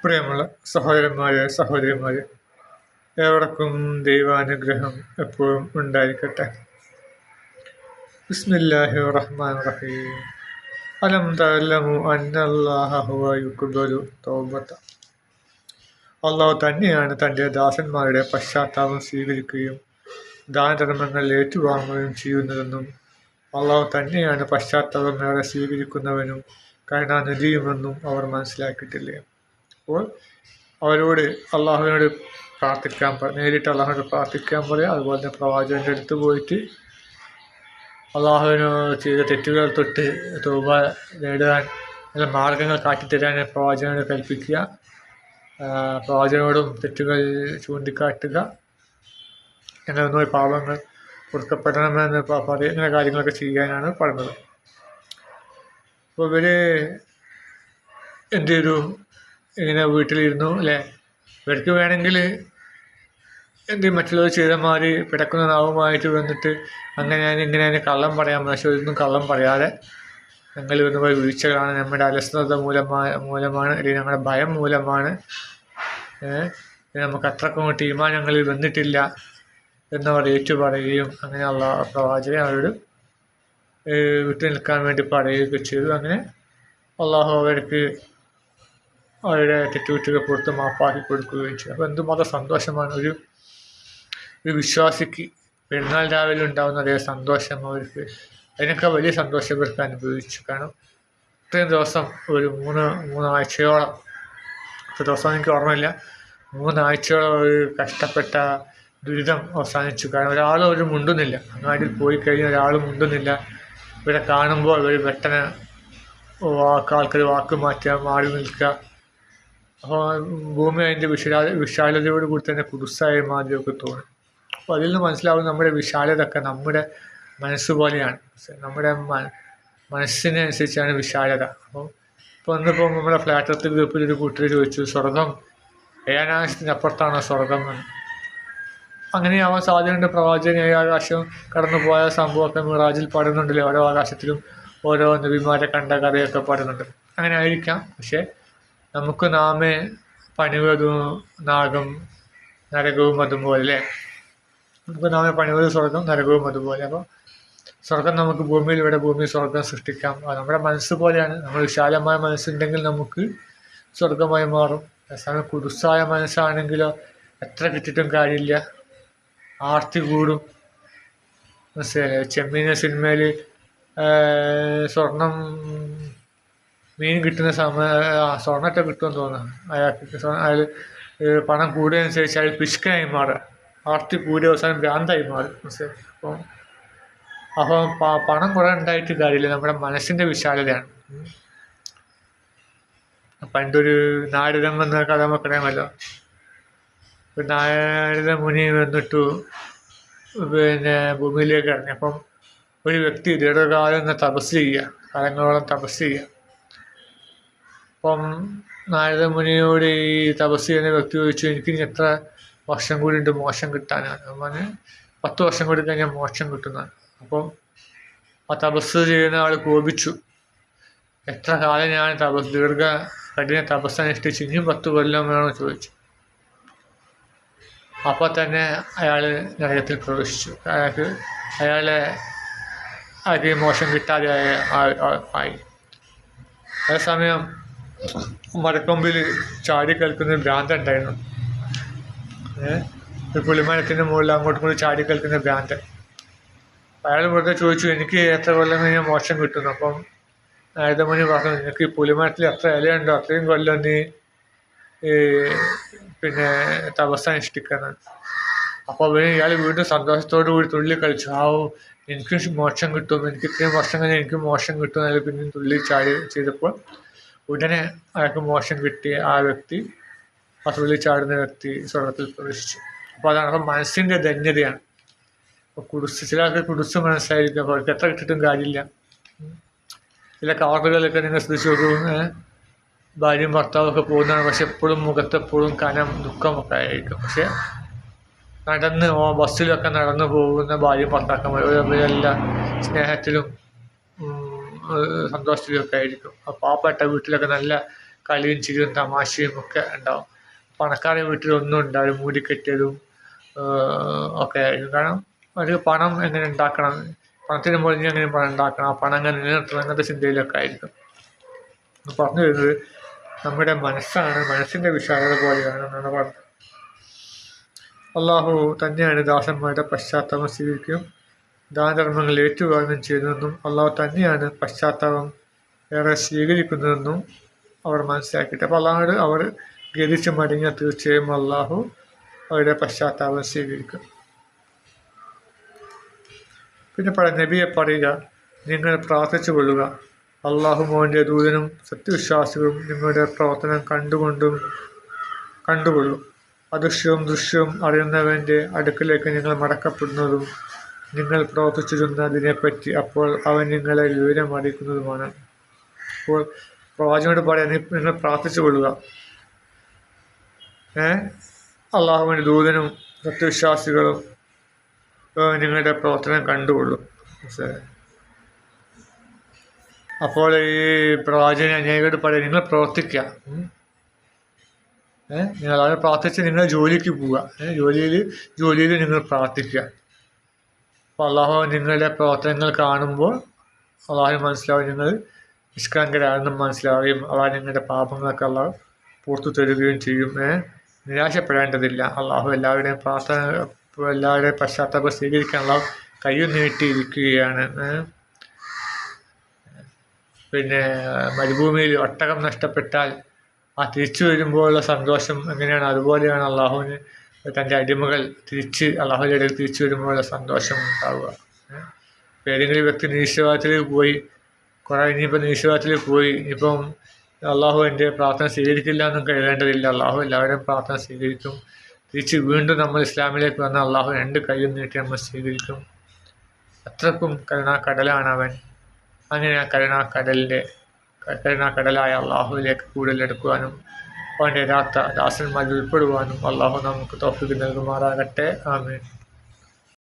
പ്രിയമുള്ള സഹോദരന്മാരെ സഹോദരിമാരെ ഏവർക്കും ദൈവാനുഗ്രഹം എപ്പോഴും ഉണ്ടായിരിക്കട്ടെ. ബിസ്മില്ലാഹി റഹ്മാൻ റഹീം. അലം തലമു അന്നല്ലാഹ ഹുവ യുഖ്ബലു തൗബത. അള്ളാഹു തന്നെയാണ് തന്റെ ദാസന്മാരുടെ പശ്ചാത്താപം സ്വീകരിക്കുകയും ദാനധർമ്മങ്ങൾ ഏറ്റുവാങ്ങുകയും ചെയ്യുന്നതെന്നും അള്ളാഹു തന്നെയാണ് പശ്ചാത്താപം ഏറെ സ്വീകരിക്കുന്നവനും കരുണാനിധിയുമെന്നും അവർ മനസ്സിലാക്കിയിട്ടില്ലേ? അപ്പോൾ അവരോട് അള്ളാഹുവിനോട് പ്രാർത്ഥിക്കാൻ നേരിട്ട് അള്ളാഹുവിനോട് പ്രാർത്ഥിക്കാൻ പറയാം അതുപോലെ തന്നെ പ്രവാചകന്റെ അടുത്ത് പോയിട്ട് അള്ളാഹുവിന് ചെയ്ത തെറ്റുകൾ തൊട്ട് തൗബ നേടാൻ നല്ല മാർഗങ്ങൾ കാട്ടിത്തരാൻ പ്രവാചകനോട് കൽപ്പിക്കുക. പ്രവാചകനോടും തെറ്റുകൾ ചൂണ്ടിക്കാട്ടുക. എന്നൊന്നും പാപങ്ങൾ പൊറുക്കപ്പെടണമെന്ന് പറയുന്ന കാര്യങ്ങളൊക്കെ ചെയ്യാനാണ് പറഞ്ഞത്. അപ്പോൾ ഇവർ എന്ത് ചെയ്തു ഇങ്ങനെ വീട്ടിലിരുന്നു അല്ലേ? ഇവർക്ക് വേണമെങ്കിൽ എന്ത് മറ്റുള്ളവർ ചെയ്ത മാതിരി പിടക്കുന്ന നാവുമായിട്ട് വന്നിട്ട് അങ്ങനെയാണ് ഇങ്ങനെയാണ് കള്ളം പറയാൻ പക്ഷെ ഒന്നും കള്ളം പറയാതെ ഞങ്ങൾ പോയി വീഴ്ചകളാണ് നമ്മുടെ അലസത മൂലമായ മൂലമാണ് അല്ലെങ്കിൽ ഞങ്ങളുടെ ഭയം മൂലമാണ് നമുക്ക് അത്രക്കും തീരുമാനങ്ങളിൽ വന്നിട്ടില്ല എന്നവർ ഏറ്റുപറയുകയും അങ്ങനെ ഉള്ള പ്രവാചകൻ അവരോട് വിട്ടു നിൽക്കാൻ വേണ്ടി പറയുകയൊക്കെ ചെയ്തു. അങ്ങനെ അള്ളാഹു അവർക്ക് അവരുടെ തെറ്റുകുറ്റുകൾ പുറത്ത് മാപ്പാക്കി കൊടുക്കുകയും ചെയ്യും അപ്പോൾ എന്തുമാത്രം സന്തോഷമാണ്? ഒരു ഒരു വിശ്വാസിക്ക് പെരുന്നാൾ രാവിലെ ഉണ്ടാകുന്ന അതേ സന്തോഷം അവർക്ക് അതിനൊക്കെ വലിയ സന്തോഷം ഇവർക്ക് അനുഭവിച്ചു. കാരണം ഇത്രയും ദിവസം ഒരു മൂന്ന് മൂന്നാഴ്ചയോളം ഇത്ര ദിവസം എനിക്ക് ഓർമ്മയില്ല. മൂന്നാഴ്ചയോളം ഒരു കഷ്ടപ്പെട്ട ദുരിതം അവസാനിച്ചു. കാരണം ഒരാൾ ഒരു മുണ്ടുന്നില്ല. അങ്ങാടിയിൽ പോയി കഴിഞ്ഞാൽ ഒരാൾ മുണ്ടുന്നില്ല. ഇവിടെ കാണുമ്പോൾ ഇവർ പെട്ടെന്ന് വാക്ക് ആൾക്കാർ വാക്ക് മാറ്റുക മാറി നിൽക്കുക. ഭൂമി അതിന്റെ വിശാല വിശാലതയോട് കൂടി തന്നെ കുടുസായ മാതിരിയൊക്കെ തോന്നും. അപ്പോൾ അതിൽ നിന്ന് മനസ്സിലാവും നമ്മുടെ വിശാലത ഒക്കെ നമ്മുടെ മനസ്സ് പോലെയാണ്. നമ്മുടെ മനസ്സിനനുസരിച്ചാണ് വിശാലത. അപ്പം ഇപ്പോൾ വന്നപ്പോൾ നമ്മുടെ ഫ്ലാറ്റത്ത് ഗ്രൂപ്പിൽ ഒരു കൂട്ടർ ചോദിച്ചു സ്വർഗം ഏഴാനാശത്തിനപ്പുറത്താണോ സ്വർഗം? എന്ന്. അങ്ങനെയാവാൻ സാധ്യതയുണ്ട് പ്രവാചകൻ കടന്നു പോയ സംഭവമൊക്കെ മിറാജിൽ പാടുന്നുണ്ടല്ലോ. ഓരോ ആകാശത്തിലും ഓരോ നബിമാരെ കണ്ട കഥയൊക്കെ പാടുന്നുണ്ട്. അങ്ങനെ ആയിരിക്കാം. പക്ഷേ നമുക്ക് നാമേ പണിവതും നാഗം നരകവും അതുപോലെ അല്ലേ? നമുക്ക് നാമേ പണിവത് സ്വർഗം നരകവും അതുപോലെ. അപ്പോൾ സ്വർഗം നമുക്ക് ഭൂമിയിൽ ഇവിടെ ഭൂമി സ്വർഗം സൃഷ്ടിക്കാം. നമ്മുടെ മനസ്സ് പോലെയാണ്. നമ്മൾ വിശാലമായ മനസ്സുണ്ടെങ്കിൽ നമുക്ക് സ്വർഗമായി മാറും. അതേസമയം കുടുസായ മനസ്സാണെങ്കിലോ എത്ര കിട്ടിയിട്ടും കാര്യമില്ല. ആർത്തി കൂടും. മനസ്സിലായി ചെമ്മീന സിനിമയിൽ സ്വർണം മീൻ കിട്ടുന്ന സമയ സ്വർണത്തെ കിട്ടുമെന്ന് തോന്നുന്നു. അയാൾക്ക് അയാൾ പണം കൂടിയതനുസരിച്ച് അയാൾ പിശുക്കനായി മാറുക ആർത്തി കൂടിയ അവസാനം ഭ്രാന്തായി മാറും. അപ്പം അപ്പോൾ പണം കുറേ ഉണ്ടായിട്ട് കാര്യമില്ല. നമ്മുടെ മനസ്സിന്റെ വിശാലതയാണ്. പണ്ടൊരു നാരദം എന്ന കഥ നമുക്കറിയാമല്ലോ നാരദ മുനി വന്നിട്ടു പിന്നെ ഭൂമിയിലേക്ക് ഇറങ്ങി. അപ്പം ഒരു വ്യക്തി ദീർഘകാലം തപസ് ചെയ്യുക. കാലങ്ങളോളം തപസ് ചെയ്യുക. അപ്പം നാരദ മുനിയോട് ഈ തപസ് വ്യക്തി ചോദിച്ചു എനിക്ക് ഇനി എത്ര വർഷം കൂടി ഉണ്ട് മോശം കിട്ടാനാണ്? അപ്പം പത്ത് വർഷം കൂടി കഴിഞ്ഞാൽ മോശം കിട്ടുന്നതാണ് അപ്പം ആ തപസ് ചെയ്യുന്ന ആൾ കോപിച്ചു. എത്ര കാലം ഞാൻ തപസ് ദീർഘ കഠിന തപസ് അനുഷ്ഠിച്ച് ഇനിയും പത്ത് കൊല്ലം വേണമെന്ന് ചോദിച്ചു. അപ്പോൾ തന്നെ അയാൾ നരകത്തിൽ പ്രവേശിച്ചു. അയാൾക്ക് അയാളെ അയാൾക്ക് മോശം കിട്ടാതെ ആയി. അതേസമയം മരക്കൊമ്പിൽ ചാടി കളിക്കുന്ന ഭ്രാന്ത ഉണ്ടായിരുന്നു. ഏഹ് പുളിമരത്തിന്റെ മുകളിൽ അങ്ങോട്ടും കൂടി ചാടി കേൾക്കുന്ന ഭ്രാന്തൻ അയാൾ വെറുതെ ചോദിച്ചു എനിക്ക് എത്ര കൊല്ലം കഴിഞ്ഞാൽ മോശം കിട്ടുന്നു? അപ്പം നാരദമുനി പറഞ്ഞു നിനക്ക് ഈ പുലിമരത്തിൽ എത്ര ഇലയുണ്ടോ? അത്രയും കൊല്ലം നീ ഈ പിന്നെ തപസ് അനുഷ്ഠിക്കണം. അപ്പോൾ ഇയാൾ വീണ്ടും സന്തോഷത്തോടു കൂടി തുള്ളി കളിച്ചു ആ എനിക്ക് മോശം കിട്ടും എനിക്ക് ഇത്രയും വർഷം കഴിഞ്ഞാൽ എനിക്ക് മോശം കിട്ടും എന്നാൽ പിന്നെ തുള്ളി ചാടി ചെയ്തപ്പോൾ ഉടനെ അയാൾക്ക് മോശം കിട്ടിയ ആ വ്യക്തി തുള്ളി ചാടുന്ന വ്യക്തി സ്വർഗത്തിൽ പ്രവേശിച്ചു. അപ്പോൾ അതാണ് അപ്പം മനസ്സിന്റെ ധന്യതയാണ്. അപ്പോൾ കുടുസ് ചിലർക്ക് കുടുസ് മനസ്സായിരിക്കും. അപ്പോൾ അവർക്ക് എത്ര കിട്ടിയിട്ടും കാര്യമില്ല. ചില കാർഡുകളൊക്കെ നിങ്ങൾ ശ്രദ്ധിച്ചു നോക്കും. ഭാര്യയും ഭർത്താവൊക്കെ പോകുന്നതാണ്. പക്ഷെ എപ്പോഴും മുഖത്ത് എപ്പോഴും കനം ദുഃഖമൊക്കെ ആയിരിക്കും. പക്ഷെ നടന്ന് ബസ്സിലൊക്കെ നടന്നു പോകുന്ന ഭാര്യയും ഭർത്താക്കന്മാർ അവരെല്ലാം സ്നേഹത്തിലും സന്തോഷത്തിലും ഒക്കെ ആയിരിക്കും. പാവപ്പെട്ട വീട്ടിലൊക്കെ നല്ല കളിയും ചിരിയും തമാശയും ഒക്കെ ഉണ്ടാവും. പണക്കാരെ വീട്ടിലൊന്നും ഉണ്ടാവും മൂടിക്കെട്ടിയതും ഒക്കെ ആയിരിക്കും. കാരണം അവർക്ക് പണം എങ്ങനെ ഉണ്ടാക്കണം? പണത്തിന് മുകളിൽ എങ്ങനെ പണം ഉണ്ടാക്കണം? ആ പണം എങ്ങനെ നിലനിർത്തണം? അങ്ങനത്തെ ചിന്തയിലൊക്കെ ആയിരിക്കും. പറഞ്ഞു വരുന്നത് നമ്മുടെ മനസ്സാണ്. മനസ്സിന്റെ വിശാലത പോലെയാണ് എന്നാണ് പറഞ്ഞത്. അള്ളാഹു തന്നെയാണ് ദാസന്മാരുടെ പശ്ചാത്തലം സ്വീകരിക്കും. ദാനധർമ്മങ്ങൾ ഏറ്റുവാങ്ങുകയും ചെയ്തുവെന്നും അള്ളാഹു തന്നെയാണ് പശ്ചാത്താപം ഏറെ സ്വീകരിക്കുന്നതെന്നും അവർ മനസ്സിലാക്കിയിട്ട് അപ്പോൾ അള്ളാഹോട് അവർ ഗതിച്ച് മടങ്ങിയ തീർച്ചയായും അള്ളാഹു അവരുടെ പശ്ചാത്താപം സ്വീകരിക്കും. പിന്നെ പറ നബിയെ പറയുക നിങ്ങൾ പ്രാർത്ഥിച്ചു കൊള്ളുക. അള്ളാഹു മോന്റെ ദൂതനും സത്യവിശ്വാസികളും നിങ്ങളുടെ പ്രവർത്തനം കണ്ടുകൊണ്ടും കണ്ടുകൊള്ളും. അദൃശ്യവും ദൃശ്യവും അറിയുന്നവന്റെ അടുക്കിലേക്ക് നിങ്ങൾ മടക്കപ്പെടുന്നതും നിങ്ങൾ പ്രവർത്തിച്ചിരുന്നതിനെപ്പറ്റി അപ്പോൾ അവൻ നിങ്ങളെ വിവരം അറിയിക്കുന്നതുമാണ്. അപ്പോൾ പ്രവാചകനോട് പറയാൻ നിങ്ങൾ പ്രാർത്ഥിച്ചു കൊള്ളുക. ഏ? അള്ളാഹുവിന്റെ ദൂതനും സത്യവിശ്വാസികളും നിങ്ങളുടെ പ്രവർത്തനം കണ്ടുകൊള്ളും. അപ്പോൾ ഈ പ്രവാചകൻ അനേകോട് പറയാം നിങ്ങൾ പ്രവർത്തിക്കുക. ഏഹ് നിങ്ങൾ അവരെ പ്രാർത്ഥിച്ച് നിങ്ങൾ ജോലിക്ക് പോവുക. ജോലിയിൽ ജോലിയിൽ നിങ്ങൾ പ്രാർത്ഥിക്കുക. അപ്പോൾ അള്ളാഹു നിങ്ങളുടെ പ്രവർത്തനങ്ങൾ കാണുമ്പോൾ അള്ളാഹു മനസ്സിലാവും നിങ്ങൾ നിഷ്കളങ്കരാണെന്നും മനസ്സിലാവുകയും അള്ളാഹു നിങ്ങളുടെ പാപങ്ങളൊക്കെ അള്ളാഹ് പൂർത്തു തരുകയും ചെയ്യും. നിരാശപ്പെടേണ്ടതില്ല. അള്ളാഹു എല്ലാവരുടെയും പ്രാർത്ഥന എല്ലാവരുടെയും പശ്ചാത്തലം സ്വീകരിക്കാനുള്ള കയ്യും നീട്ടിയിരിക്കുകയാണ്. പിന്നെ മരുഭൂമിയിൽ ഒട്ടകം നഷ്ടപ്പെട്ടാൽ ആ തിരിച്ചു വരുമ്പോഴുള്ള സന്തോഷം എങ്ങനെയാണ്? അതുപോലെയാണ് അള്ളാഹുവിന് തന്റെ അടിമകൾ തിരിച്ച് അള്ളാഹുലയുടെ തിരിച്ചു വരുമ്പോഴുള്ള സന്തോഷം ഉണ്ടാവുക. ഏതെങ്കിലും വ്യക്തി നിരീശ്വരത്തിലേക്ക് പോയി കുറേ ഇനിയിപ്പോൾ നിരീശ്വരത്തിലേക്ക് പോയി ഇനിയിപ്പം അള്ളാഹു എന്റെ പ്രാർത്ഥന സ്വീകരിക്കില്ല എന്നും കരുതേണ്ടതില്ല. അള്ളാഹു എല്ലാവരും പ്രാർത്ഥന സ്വീകരിക്കും. തിരിച്ച് വീണ്ടും നമ്മൾ ഇസ്ലാമിലേക്ക് വന്ന അള്ളാഹു രണ്ട് കൈയും നീട്ടി നമ്മൾ സ്വീകരിക്കും. അത്രക്കും കരുണാക്കടലാണ് അവൻ. അങ്ങനെ ആ കരുണാക്കടലിന്റെ കരുണാക്കടലായ അള്ളാഹുവിലേക്ക് കൂടുതലെടുക്കുവാനും യഥാർത്ഥ ദാസന്മാരിൽ ഉൾപ്പെടുവാനും അള്ളാഹു നമുക്ക് തോഫിക്ക് നൽകുമാറാകട്ടെ. ആമേൻ.